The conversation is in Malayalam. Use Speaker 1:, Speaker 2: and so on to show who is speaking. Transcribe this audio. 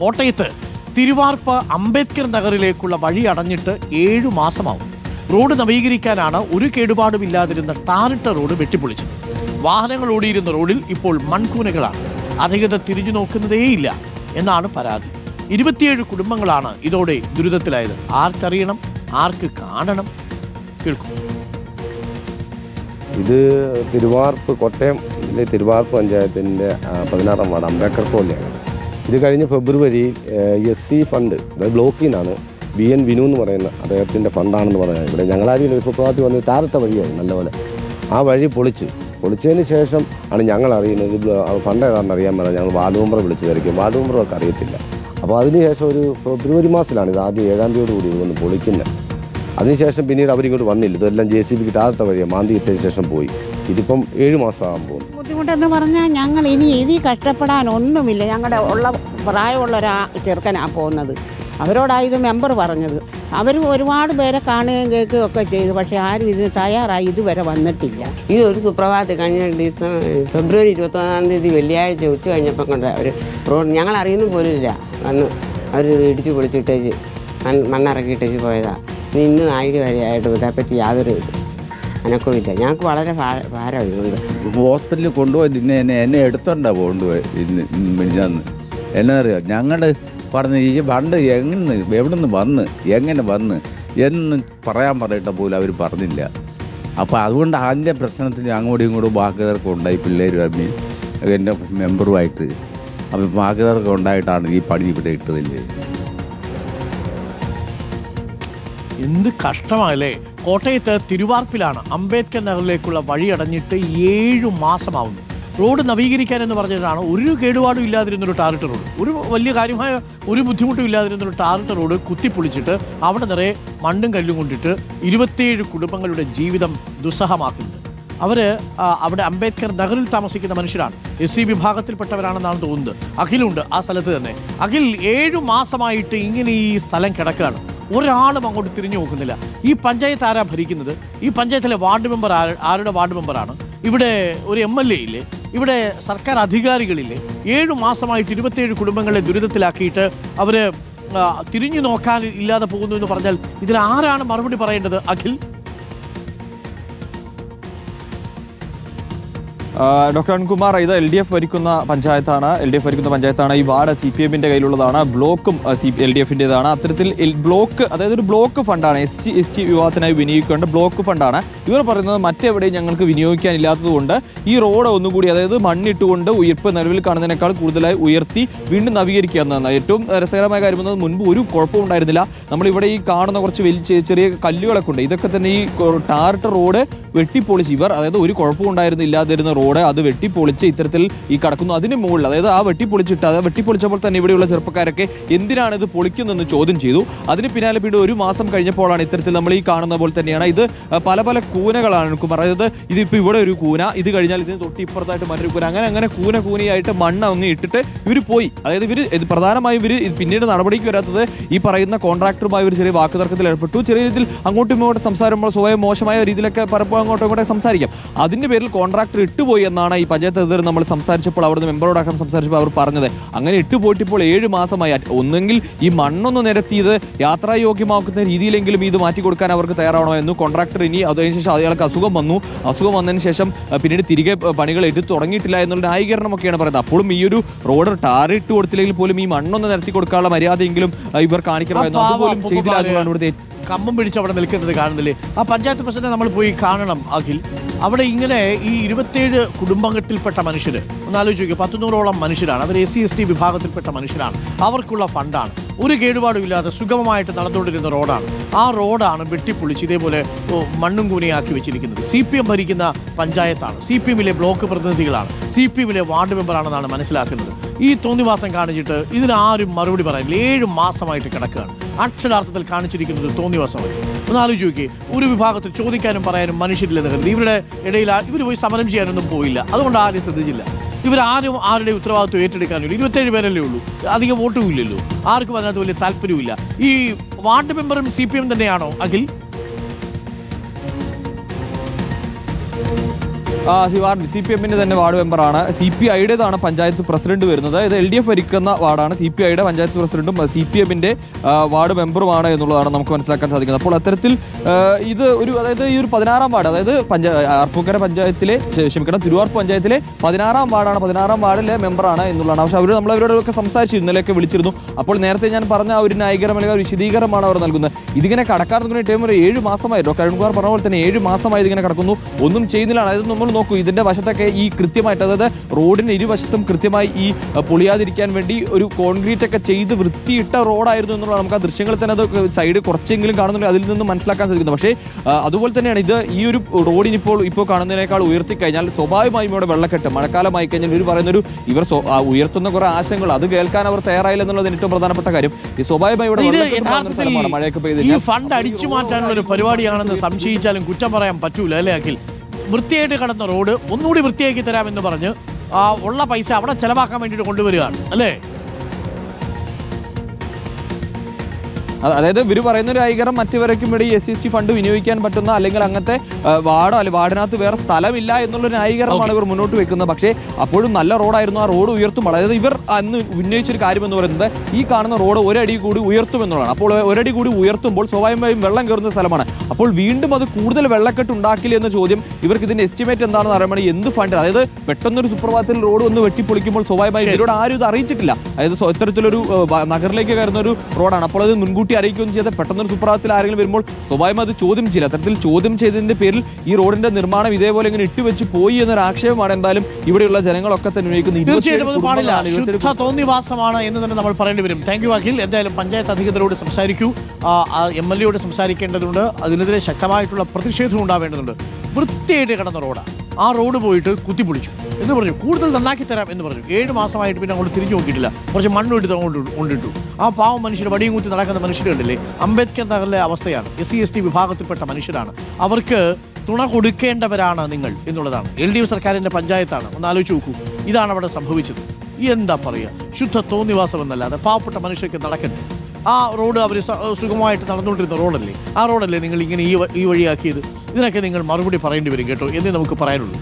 Speaker 1: കോട്ടയത്ത് തിരുവാർപ്പ് അംബേദ്കർ നഗറിലേക്കുള്ള വഴി അടഞ്ഞിട്ട് ഏഴു മാസമാവും. റോഡ് നവീകരിക്കാനാണ് ഒരു കേടുപാടുമില്ലാതിരുന്ന ടാറിട്ട റോഡ് വെട്ടിപ്പൊളിച്ചത്. വാഹനങ്ങൾ ഓടിയിരുന്ന റോഡിൽ ഇപ്പോൾ മൺകൂനകളാണ്. അധികൃതർ തിരിഞ്ഞു നോക്കുന്നതേയില്ല എന്നാണ് പരാതി. ഇരുപത്തിയേഴ് കുടുംബങ്ങളാണ് ഇതോടെ ദുരിതത്തിലായത്. ആർക്കറിയണം ആർക്ക് കാണണം? കേൾക്കും.
Speaker 2: ഇത് തിരുവാർപ്പ് കോട്ടയം തിരുവാർപ്പ് പഞ്ചായത്തിന്റെ പതിനാറാം വാർഡ് അംബേദ്കർ കോളനിയാണ്. ഇത് കഴിഞ്ഞ ഫെബ്രുവരി എസ് സി ഫണ്ട് അതായത് ബ്ലോക്കിൽ നിന്നാണ് ബി എൻ വിനു എന്ന് പറയുന്ന അദ്ദേഹത്തിന്റെ ഫണ്ടാണെന്ന് പറയുന്നത് ഇവിടെ ഞങ്ങളാരും സുപ്രഭാതത്തിൽ വന്ന് താരത്തെ വഴിയായി നല്ലപോലെ. ആ വഴി പൊളിച്ച്. പൊളിച്ചതിന് ശേഷം ആണ് ഞങ്ങൾ അറിയുന്നത് ഫണ്ട് ഏതാണെന്ന് അറിയാൻ പറഞ്ഞാൽ ഞങ്ങൾ വാർഡ് വിളിച്ചു തിരക്കും മെമ്പറൊക്കെ അറിയത്തില്ല. അപ്പോൾ അതിനുശേഷം ഒരു ഫെബ്രുവരി മാസത്തിലാണ് ഇത് ആദ്യം ഏഴാം തീയതി കൂടി ഇത് വന്ന് പൊളിക്കുന്നത്. അതിനുശേഷം പിന്നീട് അവരിങ്ങോട്ട് വന്നില്ല. ഇതെല്ലാം ജെ സി ബിക്ക് താഴത്തെ വഴിയാണ് മാന്തി ഇട്ടതിന് ശേഷം പോയി. ഇതിപ്പം ഏഴ് മാസമാകാൻ പോകുന്നു.
Speaker 3: ബുദ്ധിമുട്ടെന്ന് പറഞ്ഞാൽ ഞങ്ങൾ ഇനി ഇതിൽ കഷ്ടപ്പെടാൻ ഒന്നുമില്ല. ഞങ്ങളുടെ ഉള്ള പ്രായമുള്ള ഒരാ ചെറുക്കനാണ് പോകുന്നത്. അവരോടാ ഇത് മെമ്പർ പറഞ്ഞത്. അവർ ഒരുപാട് പേരെ കാണുകയും കേൾക്കുകയും ഒക്കെ ചെയ്തു. പക്ഷേ ആരും ഇതിന് തയ്യാറായി ഇതുവരെ വന്നിട്ടില്ല.
Speaker 4: ഈ ഒരു സുപ്രഭാതത്തിൽ കഴിഞ്ഞ ദിവസം ഫെബ്രുവരി ഇരുപത്തൊന്നാം തീയതി വെള്ളിയാഴ്ച ഉച്ച കഴിഞ്ഞപ്പോൾ കൊണ്ട് അവർ റോഡ് ഞങ്ങൾ അറിയുന്നു പോലുമില്ല വന്ന് അവർ ഇടിച്ച് പൊളിച്ചിട്ടേച്ച് മണ്ണിറക്കിയിട്ടേച്ച് പോയതാണ് ഇനി ഇന്ന് ആയിരം വരെയായിട്ട് ഇതേപ്പറ്റി യാതൊരു അനക്കവും ഇല്ല ഞങ്ങൾക്ക് വളരെ ഭാ- ഭാരം ഇതുകൊണ്ട്
Speaker 5: ഹോസ്പിറ്റലിൽ കൊണ്ടുപോയി എന്നെ എന്നെ എന്നെ എടുത്തോണ്ടാ കൊണ്ടുപോയി ഇന്ന് മിനിഞ്ഞാന്ന്. എന്നാ അറിയാം? ഞങ്ങൾ പറഞ്ഞ് ഈ പണ്ട് എങ്ങനെ എവിടെ നിന്ന് വന്ന് എങ്ങനെ വന്ന് എന്ന് പറയാൻ പറയട്ട പോലും അവർ പറഞ്ഞില്ല. അപ്പോൾ അതുകൊണ്ട് അതിന്റെ പ്രശ്നത്തിന് അങ്ങോട്ടും ഇങ്ങോട്ടും ബാക്കിയതൊക്കെ ഉണ്ടായി പിള്ളേരും അമ്മി എന്റെ മെമ്പറുമായിട്ട്. അപ്പോൾ ബാക്കിയതൊക്കെ ഉണ്ടായിട്ടാണ് ഈ പണി ഇവിടെ ഇട്ടതില്ലേ
Speaker 1: എന്ത് കഷ്ടമായല്ലേ കോട്ടയത്ത് തിരുവാർപ്പിലാണ് അംബേദ്കർ നഗറിലേക്കുള്ള വഴി അടഞ്ഞിട്ട് ഏഴു മാസമാവുന്നു. റോഡ് നവീകരിക്കാൻ എന്ന് പറഞ്ഞിട്ടാണ് ഒരു കേടുപാടും ഇല്ലാതിരുന്നൊരു ടാറിട്ട് റോഡ്. ഒരു വലിയ കാര്യമായ ഒരു ബുദ്ധിമുട്ടും ഇല്ലാതിരുന്നൊരു ടാറിട്ട് റോഡ് കുത്തിപ്പൊളിച്ചിട്ട് അവിടെ നിറയെ മണ്ണും കല്ലും കൊണ്ടിട്ട് ഇരുപത്തിയേഴ് കുടുംബങ്ങളുടെ ജീവിതം ദുസ്സഹമാക്കുന്നത് അവർ അവിടെ അംബേദ്കർ നഗറിൽ താമസിക്കുന്ന മനുഷ്യരാണ്. എസ് സി വിഭാഗത്തിൽപ്പെട്ടവരാണെന്നാണ് തോന്നുന്നത്. അഖിലുണ്ട് ആ സ്ഥലത്ത് തന്നെ. അഖിൽ ഏഴു മാസമായിട്ട് ഇങ്ങനെ ഈ സ്ഥലം കിടക്കുകയാണ്. ഒരാളും അങ്ങോട്ട് തിരിഞ്ഞു നോക്കുന്നില്ല. ഈ പഞ്ചായത്ത് ആരാ ഭരിക്കുന്നത്? ഈ പഞ്ചായത്തിലെ വാർഡ് മെമ്പർ ആര- ആരുടെ വാർഡ് മെമ്പറാണ്? ഇവിടെ ഒരു എം എൽ എ ഇല്ലേ? ഇവിടെ സർക്കാർ അധികാരികളില്ലേ? ഏഴു മാസമായിട്ട് ഇരുപത്തിയേഴ് കുടുംബങ്ങളെ ദുരിതത്തിലാക്കിയിട്ട് അവർ തിരിഞ്ഞു നോക്കാൻ ഇല്ലാതെ പോകുന്നു എന്ന് പറഞ്ഞാൽ ഇതിൽ ആരാണ് മറുപടി പറയേണ്ടത് അഖിൽ?
Speaker 6: ഡോക്ടർ അൺകുമാർ ഇത് എൽ ഡി എഫ് ഭരിക്കുന്ന പഞ്ചായത്താണ്. എൽ ഡി എഫ് ഭരിക്കുന്ന പഞ്ചായത്താണ് ഈ വാർഡ് സി പി എമ്മിന്റെ കയ്യിലുള്ളതാണ്. ബ്ലോക്കും എൽ ഡി എഫിന്റേതാണ്. അത്തരത്തിൽ ബ്ലോക്ക് അതായത് ഒരു ബ്ലോക്ക് ഫണ്ടാണ്. എസ് സി എസ് ടി വിഭാഗത്തിനായി വിനിയോഗിക്കേണ്ട ബ്ലോക്ക് ഫണ്ടാണ്. ഇവർ പറയുന്നത് മറ്റെവിടെയും ഞങ്ങൾക്ക് വിനിയോഗിക്കാനില്ലാത്തതുകൊണ്ട് ഈ റോഡ് ഒന്നുകൂടി അതായത് മണ്ണിട്ടുകൊണ്ട് ഉയർപ്പ് നിലവിൽ കാണുന്നതിനേക്കാൾ കൂടുതലായി ഉയർത്തി വീണ്ടും നവീകരിക്കുക എന്നതാണ് ഏറ്റവും രസകരമായ കാര്യം എന്നത് മുൻപ് ഒരു കുഴപ്പവും ഉണ്ടായിരുന്നില്ല. നമ്മളിവിടെ ഈ കാണുന്ന കുറച്ച് വലിയ ചെറിയ കല്ലുകളൊക്കെ ഉണ്ട്. ഇതൊക്കെ തന്നെ ഈ ടാർട്ട് റോഡ് വെട്ടിപ്പൊളിച്ച് ഇവർ അതായത് ഒരു കുഴപ്പവും ഉണ്ടായിരുന്ന ഇല്ലാതിരുന്ന റോഡ് അത് വെട്ടിപ്പൊളിച്ച് ഇത്തരത്തിൽ ഈ കടക്കുന്നു. അതിന് മുകളിൽ അതായത് ആ വെട്ടിപ്പൊളിച്ചിട്ട് അത് വെട്ടിപ്പൊളിച്ചപ്പോൾ തന്നെ ഇവിടെയുള്ള ചെറുപ്പക്കാരൊക്കെ എന്തിനാണ് ഇത് പൊളിക്കുന്നതെന്ന് ചോദ്യം ചെയ്തു. അതിന് പിന്നാലെ പിന്നീട് ഒരു മാസം കഴിഞ്ഞപ്പോഴാണ് ഇത്തരത്തിൽ നമ്മൾ ഈ കാണുന്ന പോലെ തന്നെയാണ്. ഇത് പല പല കൂനകളാണ് കുമാർ. അതായത് ഇതിപ്പോൾ ഇവിടെ ഒരു കൂന ഇത് കഴിഞ്ഞാൽ ഇതിന് തൊട്ട് ഇപ്പുറത്തായിട്ട് മറ്റൊരു കൂന. അങ്ങനെ അങ്ങനെ കൂന കൂനയായിട്ട് മണ്ണ് അങ്ങ് ഇട്ടിട്ട് ഇവർ പോയി. അതായത് ഇവർ പ്രധാനമായും ഇവർ പിന്നീട് നടപടിക്ക് വരാത്തത് ഈ പറയുന്ന കോൺട്രാക്ടറുമായി ഒരു ചെറിയ വാക്കുതർക്കത്തിൽ ഏർപ്പെട്ടു. ചെറിയ രീതിയിൽ അങ്ങോട്ടും ഇങ്ങോട്ടും സംസാരമ്പോൾ സ്വയം മോശമായ രീതിയിലൊക്കെ പലപ്പോഴും അങ്ങോട്ടും ഇങ്ങോട്ടും സംസാരിക്കാം. അതിന്റെ പേരിൽ കോൺട്രാക്ടർ ഇട്ടുപോയി. എന്നാണ് ഈ പഞ്ചായത്ത് അധികൃതർ നമ്മൾ സംസാരിച്ചപ്പോൾ അവിടുന്ന് മെമ്പറോടക്കം സംസാരിച്ചപ്പോൾ അവർ പറഞ്ഞത്. അങ്ങനെ ഇട്ടുപോയിട്ട് ഇപ്പോൾ ഏഴ് മാസമായി. ഒന്നെങ്കിൽ ഈ മണ്ണൊന്ന് നിരത്തിയത് യാത്രായോഗ്യമാക്കുന്ന രീതിയിലെങ്കിലും ഇത് മാറ്റി കൊടുക്കാൻ അവർക്ക് തയ്യാറാവണമെന്നു കോൺട്രാക്ടർ ഇനി അതിനുശേഷം അയാൾക്ക് അസുഖം വന്നു. അസുഖം വന്നതിന് ശേഷം പിന്നീട് തിരികെ പണികൾ എടുത്തു തുടങ്ങിയിട്ടില്ല എന്നുള്ള ന്യായീകരണമൊക്കെയാണ് പറയുന്നത്. അപ്പോഴും ഈ ഒരു റോഡ് ടാറിട്ട് കൊടുത്തില്ലെങ്കിൽ പോലും ഈ മണ്ണൊന്ന് നിരത്തി കൊടുക്കാനുള്ള മര്യാദയെങ്കിലും ഇവർ കാണിക്കണമായിരുന്നു അതുപോലും ചെയ്തില്ല
Speaker 1: അപ്പൂപ്പന്മാരെ
Speaker 6: ഇവിടുത്തെ
Speaker 1: കമ്പം പിടിച്ച് അവിടെ നിൽക്കുന്നത് കാണുന്നില്ലേ? ആ പഞ്ചായത്ത് പ്രസിഡന്റ് നമ്മൾ പോയി കാണണം അഖിൽ. അവിടെ ഇങ്ങനെ ഈ ഇരുപത്തിയേഴ് കുടുംബത്തിൽപ്പെട്ട മനുഷ്യർ ഒന്ന് ആലോചിച്ച് നോക്കി പത്തുനൂറോളം മനുഷ്യരാണ്. അവർ എസ് സി എസ് ടി വിഭാഗത്തിൽപ്പെട്ട മനുഷ്യരാണ്. അവർക്കുള്ള ഫണ്ടാണ്. ഒരു കേടുപാടും ഇല്ലാതെ സുഗമമായിട്ട് നടന്നുകൊണ്ടിരുന്ന റോഡാണ്. ആ റോഡാണ് വെട്ടിപ്പൊളിച്ച് ഇതേപോലെ മണ്ണും കൂനയാക്കി വെച്ചിരിക്കുന്നത്. സി പി എം ഭരിക്കുന്ന പഞ്ചായത്താണ്. സി പി എമ്മിലെ ബ്ലോക്ക് പ്രതിനിധികളാണ്. സി പി എമ്മിലെ വാർഡ് മെമ്പറാണെന്നാണ് മനസ്സിലാക്കുന്നത്. ഈ തോന്നിവാസം കാണിച്ചിട്ട് ഇതിനാരും മറുപടി പറയാനില്ല. ഏഴ് മാസമായിട്ട് കിടക്കുകയാണ്. അക്ഷരാർത്ഥത്തിൽ കാണിച്ചിരിക്കുന്നത് തോന്നിവാസമായി ഒന്ന് ആലോചിച്ച് നോക്കിയേ ഒരു വിഭാഗത്തിൽ ചോദിക്കാനും പറയാനും മനുഷ്യരില്ലെന്ന് കരുതി ഇവരുടെ ഇടയിൽ ഇവർ പോയി സമരം ചെയ്യാനൊന്നും പോയില്ല. അതുകൊണ്ട് ആരും ശ്രദ്ധിച്ചില്ല. ഇവരാരും ആരുടെ ഉത്തരവാദിത്വം ഏറ്റെടുക്കാനില്ല ഇരുപത്തേഴ് പേരല്ലേ ഉള്ളൂ. അധികം വോട്ടും ഇല്ലല്ലോ. ആർക്കും അതിനകത്ത് വലിയ താല്പര്യമില്ല ഈ വാർഡ് മെമ്പറും സി പി എം തന്നെയാണോ അഖിൽ?
Speaker 6: സി പി എമ്മിന്റെ തന്നെ വാർഡ് മെമ്പറാണ്. സി പി ഐയുടേതാണ് പഞ്ചായത്ത് പ്രസിഡന്റ് വരുന്നത്. ഇത് എൽ ഡി എഫ് ഭരിക്കുന്ന വാർഡാണ്. സി പി ഐയുടെ പഞ്ചായത്ത് പ്രസിഡന്റും സി പി എമ്മിന്റെ വാർഡ് മെമ്പറുമാണ് എന്നുള്ളതാണ് നമുക്ക് മനസ്സിലാക്കാൻ സാധിക്കുന്നത്. അപ്പോൾ അത്തരത്തിൽ ഇത് ഒരു അതായത് ഈ ഒരു പതിനാറാം വാർഡ് അതായത് പഞ്ചായ അർപ്പൂക്കര പഞ്ചായത്തിലെ ക്ഷ- ക്ഷമിക്കണം തിരുവാർപ്പ് പഞ്ചായത്തിലെ പതിനാറാം വാർഡാണ്. പതിനാറാം വാർഡിലെ മെമ്പറാണ് എന്നുള്ളതാണ്. പക്ഷേ അവർ നമ്മൾ അവരോടൊക്കെ സംസാരിച്ചു ഇന്നലെയൊക്കെ വിളിച്ചിരുന്നു. അപ്പോൾ നേരത്തെ ഞാൻ പറഞ്ഞ ഒരു നായികരം അല്ലെങ്കിൽ വിശദീകരണമാണ് അവർ നൽകുന്നത്. ഇതിങ്ങനെ കടക്കാർ തുടങ്ങിയ ടൈം ഒരു ഏഴ് മാസമായി. ഡോക്ടർ അരുൺകുമാർ പറഞ്ഞ പോലെ തന്നെ ഏഴ് മാസമായി ഇതിങ്ങനെ കടക്കുന്നു. ഒന്നും ചെയ്യുന്നില്ല. അതായത് നമ്മൾ നോക്കൂ ഇതിന്റെ വശത്തൊക്കെ ഈ കൃത്യമായിട്ട് അതായത് റോഡിന് ഇരുവശത്തും കൃത്യമായി ഈ പൊളിയാതിരിക്കാൻ വേണ്ടി ഒരു കോൺക്രീറ്റ് ഒക്കെ ചെയ്ത് വൃത്തിയിട്ട റോഡായിരുന്നു എന്നുള്ള നമുക്ക് ആ ദൃശ്യങ്ങളിൽ തന്നെ അത് സൈഡ് കുറച്ചെങ്കിലും കാണുന്നുണ്ട് അതിൽ നിന്ന് മനസ്സിലാക്കാൻ സാധിക്കുന്നു. പക്ഷേ അതുപോലെ തന്നെയാണ് ഇത് ഈ ഒരു റോഡിനിപ്പോൾ ഇപ്പോൾ കാണുന്നതിനേക്കാൾ ഉയർത്തി കഴിഞ്ഞാൽ സ്വാഭാവികമായും ഇവിടെ വെള്ളക്കെട്ട് മഴക്കാലമായി കഴിഞ്ഞാൽ ഇവർ പറയുന്നൊരു ഇവർ ഉയർത്തുന്ന കുറെ ആശങ്കകൾ അത് കേൾക്കാൻ അവർ തയ്യാറായില്ല എന്നുള്ളത് ഏറ്റവും പ്രധാനപ്പെട്ട കാര്യം. ഈ സ്വാഭാവികമായി ഇവിടെ മഴയൊക്കെ പെയ്ത്
Speaker 1: ഫണ്ട് അടിച്ചു മാറ്റാനുള്ള ഒരു പരിപാടിയാണെന്ന് സംശയിച്ചാലും കുറ്റം പറയാൻ പറ്റൂല അല്ലേ അഖിൽ? വൃത്തിയായിട്ട് കിടന്ന റോഡ് ഒന്നുകൂടി വൃത്തിയാക്കി തരാമെന്ന് പറഞ്ഞ് ഉള്ള പൈസ അവിടെ ചെലവാക്കാൻ വേണ്ടിയിട്ട് കൊണ്ടുവരികയാണ്. അല്ലേ?
Speaker 6: അതായത് ഇവർ പറയുന്ന ഒരു ഐകരം മറ്റുവരയ്ക്കും ഇവിടെ S C S T fund വിനിയോഗിക്കാൻ പറ്റുന്ന അല്ലെങ്കിൽ അങ്ങനത്തെ വാടോ വാർഡോ അല്ലെങ്കിൽ വാർഡിനകത്ത് വേറെ സ്ഥലമില്ല എന്നുള്ള ഒരു ന്യായീകരണമാണ് ഇവർ മുന്നോട്ട് വെക്കുന്നത്. പക്ഷേ അപ്പോഴും നല്ല റോഡായിരുന്നു ആ റോഡ് ഉയർത്തും അതായത് ഇവർ അന്ന് ഉന്നയിച്ചൊരു കാര്യം എന്ന് പറയുന്നത് ഈ കാണുന്ന റോഡ് ഒരടി കൂടി ഉയർത്തും എന്നുള്ളതാണ്. അപ്പോൾ ഒരടി കൂടി ഉയർത്തുമ്പോൾ സ്വാഭാവികമായും വെള്ളം കയറുന്ന സ്ഥലമാണ്. അപ്പോൾ വീണ്ടും അത് കൂടുതൽ വെള്ളക്കെട്ട് ഉണ്ടാക്കില്ല എന്ന ചോദ്യം ഇവർക്ക് ഇതിന്റെ എസ്റ്റിമേറ്റ് എന്താണെന്ന് അറിയാൻ എന്ത് ഫണ്ട് അതായത് പെട്ടെന്നൊരു സുപ്രഭാതത്തിൽ റോഡ് ഒന്ന് വെട്ടിപ്പൊളിക്കുമ്പോൾ സ്വാഭാവികമായി. ഇവരോട് ആരും ഇത് അറിയിച്ചിട്ടില്ല. അതായത് ഇത്തരത്തിലൊരു നഗറിലേക്ക് കയറുന്ന ഒരു റോഡാണ്. അപ്പോൾ അത് മുൻകൂട്ടി അറിയിക്കുകയും ചെയ്ത്. പെട്ടെന്നൊരു സുപ്രഭാതത്തിൽ ആരെങ്കിലും വരുമ്പോൾ സ്വാഭാവികം അത് ചോദ്യം ചെയ്യില്ല. അത്തരത്തിൽ ചോദ്യം ചെയ്തതിന്റെ പേരിൽ ഈ റോഡിന്റെ നിർമ്മാണം ഇതേപോലെ ഇങ്ങനെ ഇട്ടുവെച്ച് പോയി എന്നൊരു ആക്ഷേപമാണ് എന്തായാലും ഇവിടെയുള്ള ജനങ്ങളൊക്കെ തന്നെ ഉന്നയിക്കുന്നത്.
Speaker 1: ശുദ്ധ തോന്നിവാസമാണ് എന്ന് തന്നെ നമ്മൾ പറയേണ്ടി വരും. Thank you Akhil. എന്തായാലും പഞ്ചായത്ത് അധികൃതരോട് സംസാരിക്കൂ. M L എയോട് സംസാരിക്കേണ്ടതുണ്ട്. അതിനെതിരെ ശക്തമായിട്ടുള്ള പ്രതിഷേധം ഉണ്ടാവേണ്ടതുണ്ട്. വൃത്തിയായിട്ട് കിടന്ന റോഡാണ് ആ റോഡ് പോയിട്ട് കുത്തിപ്പൊളിച്ചു. എന്ന് പറഞ്ഞു കൂടുതൽ നന്നാക്കി തരാം എന്ന് പറഞ്ഞു. ഏഴ് മാസമായിട്ട് പിന്നെ അങ്ങോട്ട് തിരിഞ്ഞു നോക്കിയിട്ടില്ല. കുറച്ച് മണ്ണ് എടുത്ത് അങ്ങോട്ട് കൊണ്ടിട്ടു. ആ പാവം മനുഷ്യർ വടിയും കുത്തി നടക്കുന്ന മനുഷ്യർ കണ്ടില്ലേ? അംബേദ്കർ നഗറിലെ അവസ്ഥയാണ്. എസ് സി എസ് ടി വിഭാഗത്തിൽപ്പെട്ട മനുഷ്യരാണ്. അവർക്ക് തുണ കൊടുക്കേണ്ടവരാണ് നിങ്ങൾ എന്നുള്ളതാണ്. എൽ ഡി എഫ് സർക്കാരിന്റെ പഞ്ചായത്താണ്. ഒന്ന് ആലോചിച്ച് നോക്കൂ. ഇതാണ് അവിടെ സംഭവിച്ചത്. എന്താ പറയുക? ശുദ്ധ തോന്നിവാസം എന്നല്ലാതെ പാവപ്പെട്ട മനുഷ്യർക്ക് നടക്കണ്ടേ? ആ റോഡ് അവർ സുഗമമായിട്ട് നടന്നുകൊണ്ടിരുന്ന റോഡല്ലേ? ആ റോഡല്ലേ നിങ്ങൾ ഇങ്ങനെ ഈ വഴിയാക്കിയത്? ഇതിനൊക്കെ നിങ്ങൾ മറുപടി പറയേണ്ടി വരും കേട്ടോ എന്നേ നമുക്ക് പറയാനുള്ളൂ.